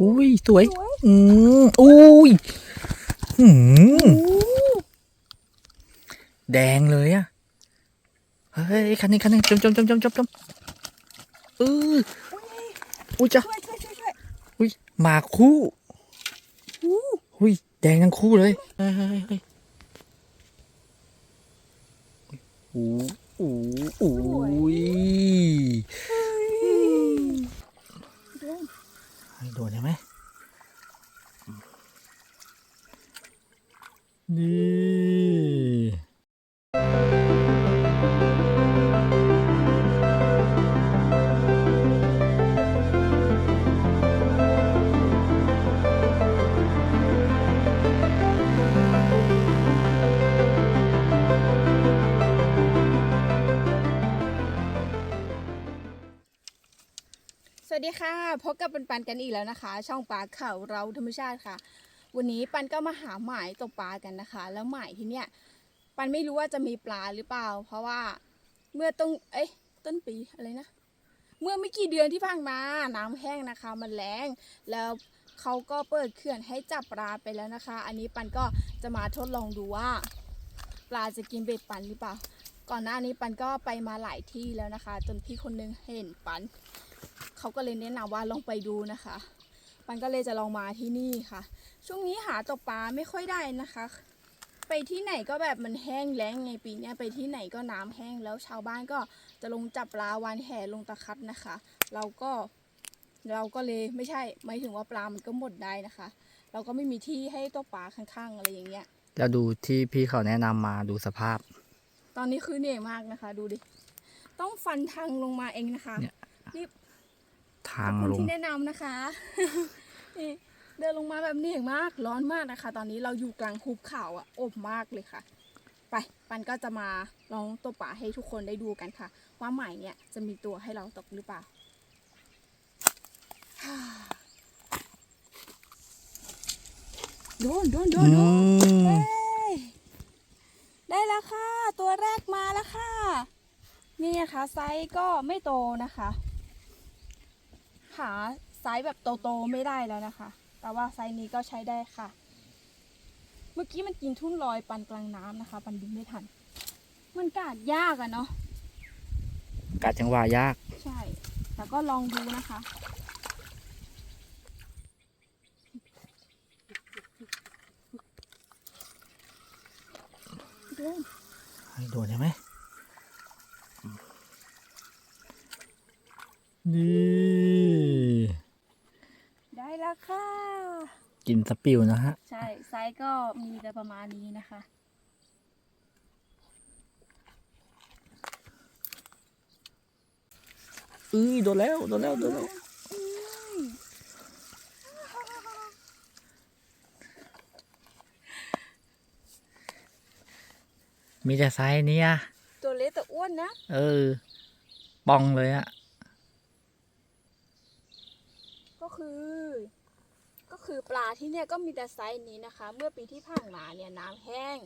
อุ้ยสวยสวย อืมอุ้ยหืมโอ้แดงเลยอะเฮ้ยคันนี้คันนี้จมจมจมจมจมจมเอออุ้ยจ้ะช่วยช่วยช่วยช่วยอุ้ยหมากคู่โอ้อุ้ยแดงทั้งคู่เลยเฮ้ยเฮ้ยเฮ้ยโอ้โหโอ้ย เฮ้ย ให้ โดนใช่ไหมนี่ พบกับปันปันกันอีกแล้วนะคะ ช่องปลาเข่าเราธรรมชาติค่ะ วันนี้ปันก็มาหาหมายตกปลากันนะคะ แล้วหมายที่เนี่ยปันไม่รู้ว่าจะมีปลาหรือเปล่า เพราะว่าเมื่อต้นเอ้ยต้นปีอะไรนะ เมื่อไม่กี่เดือนที่ผ่านมาน้ำแห้งนะคะ มันแรงแล้วเขาก็เปิดเขื่อนให้จับปลาไปแล้วนะคะ อันนี้ปันก็จะมาทดลองดูว่า ปลาจะกินเบ็ดปันหรือเปล่า ก่อนหน้านี้ปันก็ไปมาหลายที่แล้วนะคะ จนพี่คนนึงเห็นปัน เขาก็เลยแนะนำว่าลองไปดูนะคะ ปันก็เลยจะลองมาที่นี่ค่ะ ช่วงนี้หาตกปลาไม่ค่อยได้นะคะ ไปที่ไหนก็แบบมันแห้งแล้งไงปีเนี้ยไปที่ไหนก็น้ำแห้งแล้วชาวบ้านก็จะลงจับปลาวานแห่ลงตะคัดนะคะ เราก็เราก็เลยไม่ใช่หมายถึงว่าปลา มันก็หมดได้นะคะ เราก็ไม่มีที่ให้ตกปลาข้างๆอะไรอย่างเงี้ยแล้วดูที่พี่เขาแนะนำมาดูสภาพ ตอนนี้คือเหนื่อยมากนะคะ ดูดิ ต้องฟันทางลงมาเองนะคะเนี่ยนี่ ทางขอบลคุณงที่แนะนำนะคะนี่เดินลงมาแบบเหนื่อยมากร้อนมากนะคะ ตอนนี้เราอยู่กลางหุบเขาอะอบมากเลยค่ะ ไปปันก็จะมาลองตัวป่าให้ทุกคนได้ดูกันค่ะ ว่าใหม่เนี่ยจะมีตัวให้เราตกหรือเปล่าโดนโดนโดอืนโดนมเฮ้ยได้แล้วค่ะ ตัวแรกมาแล้วค่ะ นี่นะคะไซส์ก็ไม่โตนะคะ หาไซส์แบบโตๆไม่ได้แล้วนะคะ แต่ว่าไซส์นี้ก็ใช้ได้ค่ะ เมื่อกี้มันกินทุ่นลอยปันกลางน้ำนะคะ ปันดึงไม่ทัน มันกาดยากอะเนาะกัดจังหวะยาก ใช่ แต่ก็ลองดูนะคะดูให้โดนใช่ไหมนี่ ได้แล้วค่ะ กินสปิวนะฮะ ใช่ ไซส์ก็มีแต่ประมาณนี้นะคะเอ้ยโดนแล้วโดนแล้วโดนแล้ว มีแต่ไซส์เนี้ยตัวเล็กแต่อ้วนนะ เออ ปองเลยอะ ก็คือ ก็ คือปลาที่เนี่ยก็มีแต่ไซส์นี้นะคะ เมื่อปีที่ผ่านมาเนี่ยน้ำแห้ง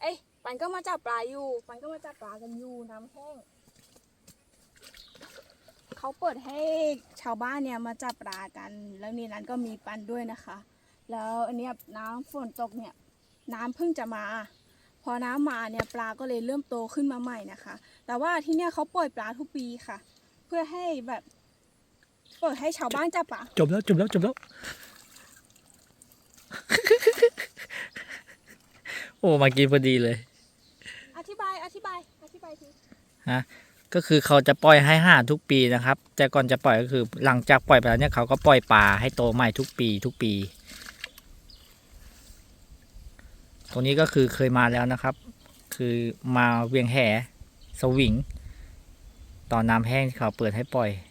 เอ้ยปันก็มาจับปลาอยู่ ปันก็มาจับปลากันอยู่น้ำแห้งเขาเปิดให้ชาวบ้านเนี่ยมาจับปลากัน แล้วในนั้นก็มีปันด้วยนะคะ แล้วอันนี้น้ำฝนตกเนี่ยน้ำเพิ่งจะมา พอน้ำมาเนี่ยปลาก็เลยเริ่มโตขึ้นมาใหม่นะคะ แต่ว่าที่เนี่ยเขาปล่อยปลาทุกปีค่ะ เพื่อให้แบบเปิดให้ชาวบ้านจับปลาจบแล้วจบแล้วจบแล้ว โอ้มากินพอดีเลย อธิบาย อธิบาย อธิบายทีก็คือเขาจะปล่อยให้ห่าทุกปีนะครับ แต่ก่อนจะปล่อยก็คือ หลังจากปล่อยไปแล้วเนี่ยเขาก็ปล่อยปลาให้โตใหม่ทุกปีทุกปี ตรงนี้ก็คือเคยมาแล้วนะครับ คือมาเวียงแหสวิง ตอนน้ำแห้งที่เขาเปิดให้ปล่อยใช่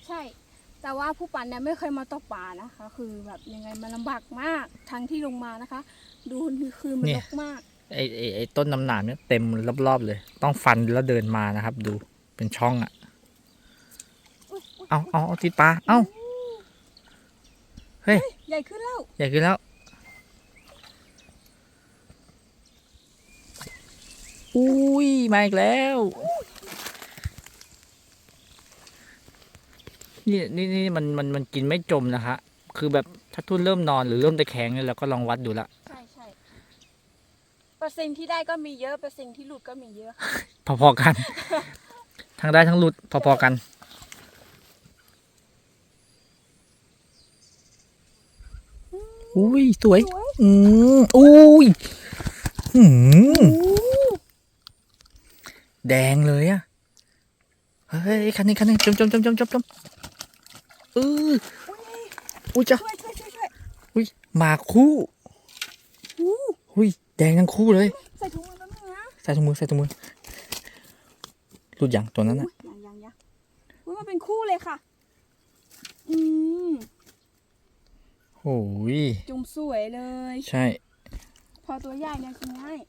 แต่ว่าผู้ปันเนี่ยไม่เคยมาตกปลานะคะ คือแบบยังไงมันลำบากมากทั้งที่ลงมานะคะ ดูคือมันเนี่รยกมากไอ้ไอ้ไอ้ต้นน้ำหนามเนี่ยเต็มรอบๆเลย ต้องฟันแล้วเดินมานะครับ ดูเป็นช่องอะ่ะอุ๊ยอุ๊ยเอาเอาเอาติดปลาเอาเฮ้ยใหญ่ขึ้นแล้วใหญ่ขึ้นแล้วอุ้ยมาอีกแล้ว นี่นี่นี่มันมันมันกินไม่จมนะคะคือแบบถ้าทุ่นเริ่มนอนหรือเริ่มตะแคงเนี่ยเราก็ลองวัดดูละใช่ใช่เปอร์เซ็นต์ที่ได้ก็มีเยอะเปอร์เซ็นต์ที่หลุดก็มีเยอะค่ะพอๆกัน ทั้งได้ทั้งหลุดพอๆกัน อุ้ยสวยสวยอืมอุ้ยอืมโอ้แดงเลยอะเฮ้ยคันนี้คันนี้จมจมจมจมจมจม เอออุ้ยจ้ะช่วยช่วยช่วยช่วยอุ้ยหมาคู่อู้อุ้ยแดงทั้งคู่เลย ใส่ถุงมือแป๊บนึงนะใส่ถุงมือใส่ถุงมือหลุดอย่างตัวนั้นอะอุ๊ยยังยังยังอุ้ยมันเป็นคู่เลยค่ะ อืมโอ้ยจุ่มสวยเลย ใช่ พอตัวใหญ่เนี่ยกินง่าย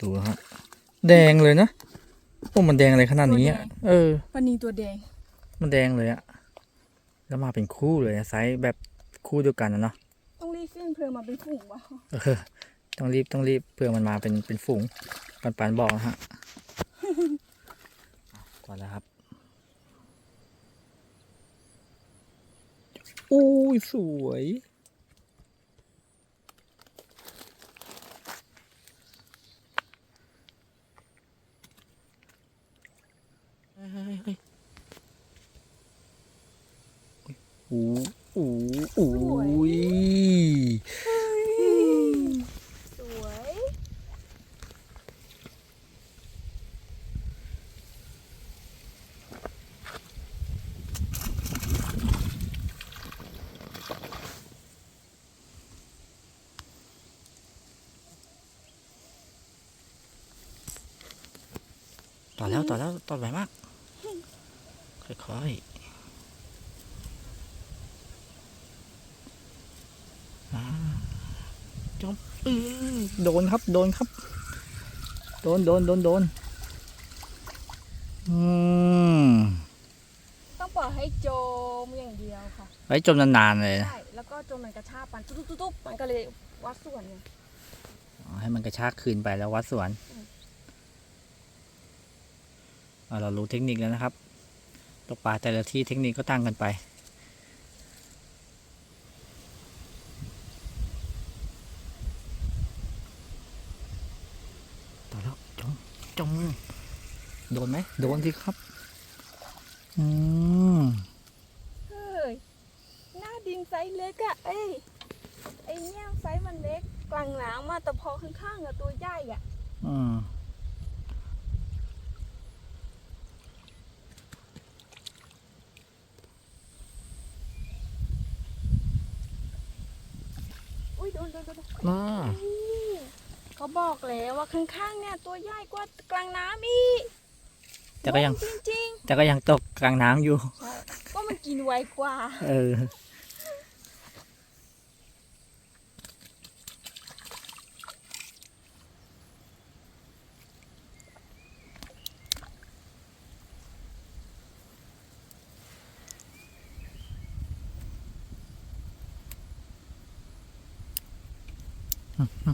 ดูฮะแดงเลยนะโอ้มันแดงอะไรขนาดนี้อะเออปลานีตัวแดง มันแดงเลยอะแล้วมาเป็นคู่เลยอะไซส์แบบคู่เดียวกันนะเนาะต้องรีบขึ้นเพลิงมาเป็นฝูงวะเออต้องรีบต้องรีบเพื่อมันมาเป็นเป็นฝูงปันปันบอกนะฮะก่อนแล้วครับอุ้ยสวยเฮ้ยเฮ้ยเฮ้ยโอ้โหโอ้โหอุ้ ยสวยต่อแล้วต่อแล้วต่อไหวมาก ค่อยๆอ่าจบอื้อ โดนครับ โดนครับ โดนโดนโดนโดนอืมต้องปล่อยให้จมอย่างเดียวค่ะไว้จมนานๆเลยนะใช่แล้วก็จมมันกระชากปันตุ๊บตุ๊บตุ๊บมันก็เลยวัดส่วนไงอ๋อให้มันกระชากคืนไปแล้ววัดสวนอืมเอาเรารู้เทคนิคแล้วนะครับ ตกปลาแต่ละที่เทคนิคก็ต่างกันไป ต่อแล้วจม จมโดนไหมโดนสิครับ อืมเฮ้ยหน้าดินไซส์เล็กอะเอ้ยไอเนี่ยไซส์มันเล็กกลางน้ำมาแต่พอข้างๆอะตัวใหญ่อะอืมอุ้ยโดนโดนโดนโดนน่านี่ เขาบอกแล้วว่าข้างๆเนี่ยตัวใหญ่กว่ากลางน้ำอีกแต่ก็ยัง จริงแต่ก็ยังตกกลางน้ำอยู่ ๆใช่ก็มันกินไวกว่า เอออุ้ย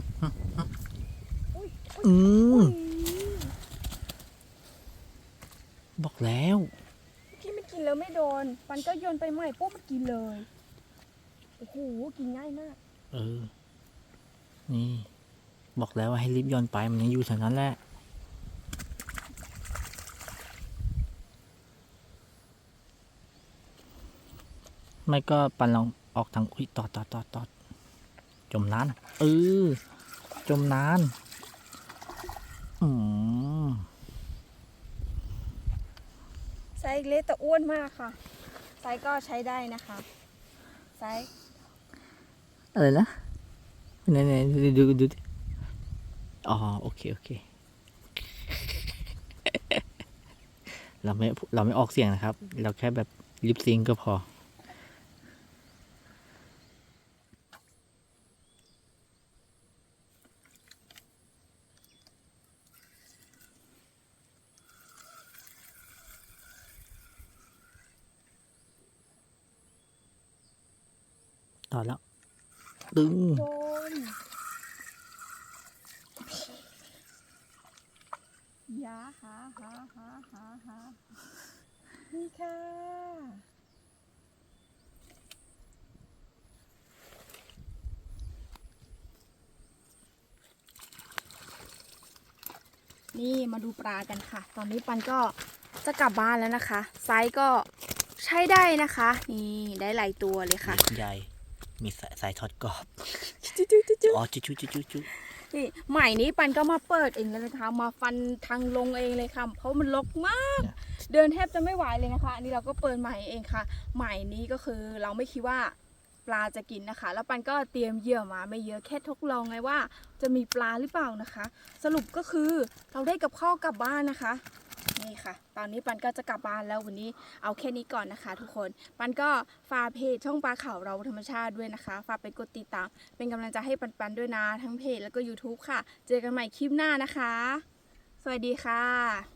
อืมอุ้ยบอกแล้วเมื่อกี้มันกินแล้วไม่โดน มันก็โยนไปใหม่ปุ๊บมันกินเลย โอ้โห กินง่ายมาก เออ นี่ บอกแล้วว่าให้รีบย้อนไปมันยังอยู่แถวนั้นแหละ ไม่ก็ปันลองออกทางอุ้ยตอดตอดตอดตอดจมนานเออ จมนานอืม ไซส์เล็กแต่อ้วนมากค่ะ ไซส์ก็ใช้ได้นะคะ ไซส์อะไรนะไหนไหนดูดูดูดอ๋อโอเคโอเค เราไม่เราไม่ออกเสียงนะครับ เราแค่แบบลิปซิงก์ก็พอ ถอดแล้วตึง ยาหาหาหาหาหานี่ค่ะนี่มาดูปลากันค่ะ ตอนนี้ปันก็จะกลับบ้านแล้วนะคะ ไซส์ก็ใช้ได้นะคะ นี่ได้หลายตัวเลยค่ะ ใหญ่ มีสายสายทอดกรอบจุ๊จุ๊จุ๊จุ๊อ๋อจุ๊จุ๊จุ๊จุ๊จุ๊นี่ใหม่นี้ปันก็มาเปิดเองเลยนะคะมาฟันทางลงเองเลยค่ะ เพราะมันรกมาก เดินแทบจะไม่ไหวเลยนะคะ อันนี้เราก็เปิดใหม่เองค่ะ ใหม่นี้ก็คือเราไม่คิดว่าปลาจะกินนะคะ แล้วปันก็เตรียมเหยื่อมาไม่เยอะแค่ทดลองไงว่า จะมีปลาหรือเปล่านะคะ สรุปก็คือเราได้กับข้าวกลับบ้านนะคะ นี่ค่ะ ตอนนี้ปันก็จะกลับบ้านแล้ววันนี้เอาแค่นี้ก่อนนะคะ ทุกคน ปันก็ฝากเพจช่องปลาข่าวเราธรรมชาติด้วยนะคะ ฝากไปกดติดตาม เป็นกำลังใจให้ปันปันด้วยนะ ทั้งเพจแล้วก็ YouTube ค่ะ เจอกันใหม่คลิปหน้านะคะ สวัสดีค่ะ